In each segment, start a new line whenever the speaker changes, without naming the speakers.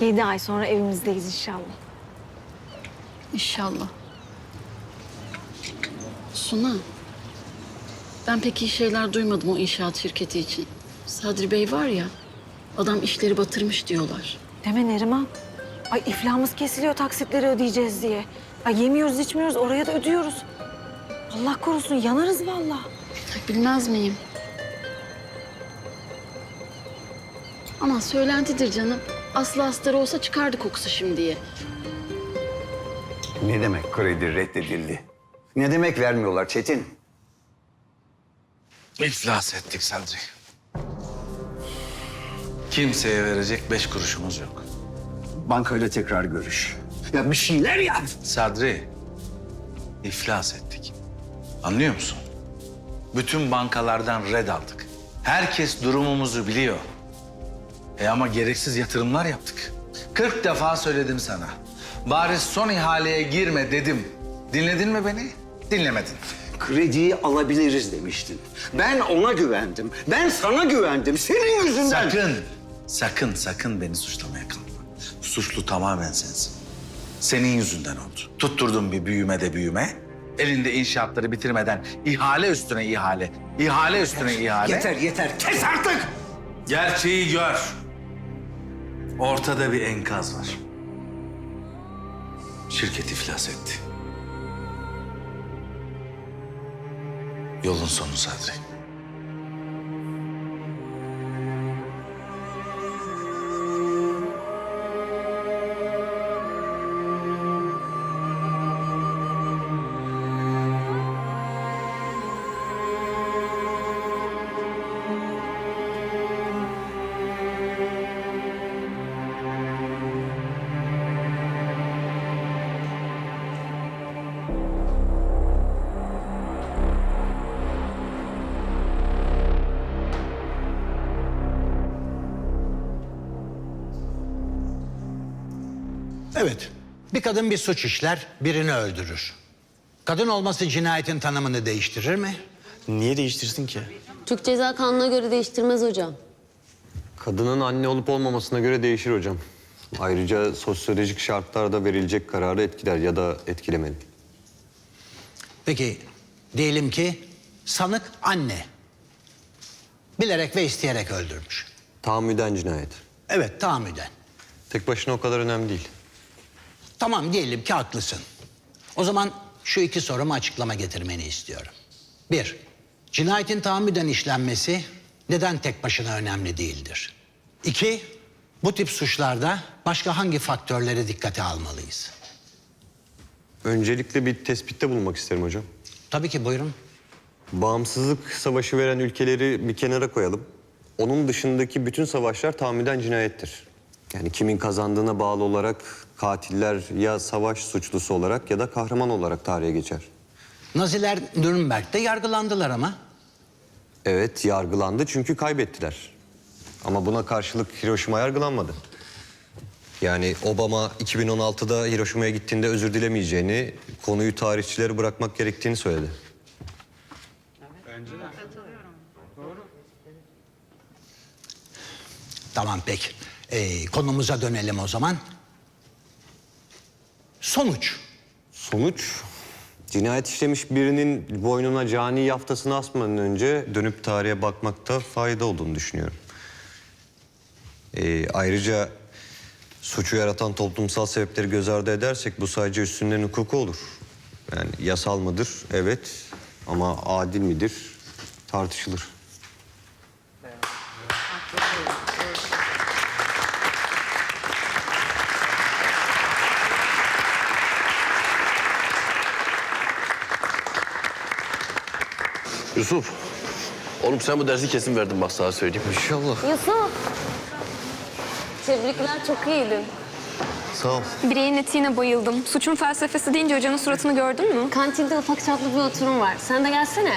Yedi ay sonra evimizdeyiz inşallah.
İnşallah. Suna. Ben pek iyi şeyler duymadım o inşaat şirketi için. Sadri Bey var ya, adam işleri batırmış diyorlar.
Deme Neriman. Ay iflahımız kesiliyor taksitleri ödeyeceğiz diye. Ay yemiyoruz içmiyoruz oraya da ödüyoruz. Allah korusun yanarız vallahi.
Ay, Bilmez miyim? Ama söylentidir canım. Aslı hastları olsa çıkardı kokusu şimdiye.
Ne demek kredi reddedildi? Ne demek vermiyorlar Çetin?
İflas ettik Sadri. Kimseye verecek beş kuruşumuz yok.
Bankayla tekrar görüş. Ya bir şeyler yap.
Sadri, iflas ettik. Anlıyor musun? Bütün bankalardan red aldık. Herkes durumumuzu biliyor. E ama gereksiz yatırımlar yaptık. 40 defa söyledim sana. Bari son ihaleye girme dedim. Dinledin mi beni? Dinlemedin.
Krediyi alabiliriz demiştin. Ben ona güvendim. Ben sana güvendim. Senin yüzünden.
Sakın, sakın, sakın beni suçlamaya kalkma. Suçlu tamamen sensin. Senin yüzünden oldu. Tutturdun bir büyüme de büyüme. Elinde inşaatları bitirmeden ihale üstüne ihale, ihale üstüne ihale.
Yeter yeter. Kes artık.
Gerçeği gör. Ortada bir enkaz var. Şirket iflas etti. Yolun sonu Sadri.
Evet. Bir kadın bir suç işler, birini öldürür. Kadın olması cinayetin tanımını değiştirir mi?
Niye değiştirsin ki?
Türk Ceza Kanunu'na göre değiştirmez hocam.
Kadının anne olup olmamasına göre değişir hocam. Ayrıca sosyolojik şartlarda verilecek kararı etkiler ya da etkilemeli.
Peki diyelim ki sanık anne. Bilerek ve isteyerek öldürmüş.
Tahammüden cinayet.
Evet tahammüden.
Tek başına o kadar önemli değil.
Tamam diyelim ki haklısın. O zaman şu iki soruma açıklama getirmeni istiyorum. Bir, cinayetin tahammüden işlenmesi neden tek başına önemli değildir? İki, bu tip suçlarda başka hangi faktörleri dikkate almalıyız?
Öncelikle bir tespitte bulunmak isterim hocam.
Tabii ki buyurun.
Bağımsızlık savaşı veren ülkeleri bir kenara koyalım. Onun dışındaki bütün savaşlar tahammüden cinayettir. Yani kimin kazandığına bağlı olarak katiller ya savaş suçlusu olarak ya da kahraman olarak tarihe geçer.
Naziler Nürnberg'de yargılandılar ama.
Evet yargılandı çünkü kaybettiler. Ama buna karşılık Hiroşima yargılanmadı. Yani Obama 2016'da Hiroşima'ya gittiğinde özür dilemeyeceğini, konuyu tarihçilere bırakmak gerektiğini söyledi.
Tamam peki. Ee, konumuza dönelim o zaman. Sonuç.
Sonuç, cinayet işlemiş birinin boynuna cani yaftasını asmadan önce dönüp tarihe bakmakta fayda olduğunu düşünüyorum. Ee, ayrıca suçu yaratan toplumsal sebepleri göz ardı edersek bu sadece üstünden hukuku olur. Yani yasal mıdır? Evet. Ama adil midir? Tartışılır.
Yusuf. Oğlum sen bu dersi kesin verdin bak sana söyleyeyim.
İnşallah.
Yusuf. Tebrikler çok iyiydin.
Sağ ol.
Bireyin etiğine bayıldım. Suçun felsefesi deyince hocanın suratını gördün mü?
Kantinde ufak çaplı bir oturum var. Sen de gelsene.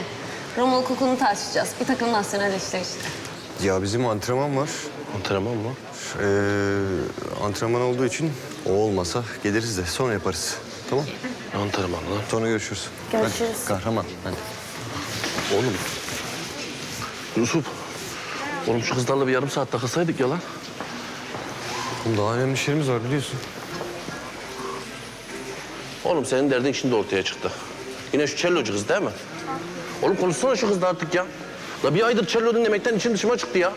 Roma hukukunu tartışacağız. Bir takım nasyonel işler işte.
Ya bizim antrenman var.
Antrenman mı?
Ee, antrenman olduğu için o olmasa geliriz de sonra yaparız. Tamam.
Antrenman lan.
Sonra görüşürüz.
Görüşürüz.
Hadi, kahraman. Hadi.
Oğlum. Yusuf. Oğlum şu kızlarla bir yarım saat takılsaydık ya lan.
Oğlum daha önemli işlerimiz var biliyorsun.
Oğlum senin derdin şimdi ortaya çıktı. Yine şu cellocu kız değil mi? Oğlum konuşsana şu kızla artık ya. La bir aydır cello dinlemekten içim dışıma çıktı ya.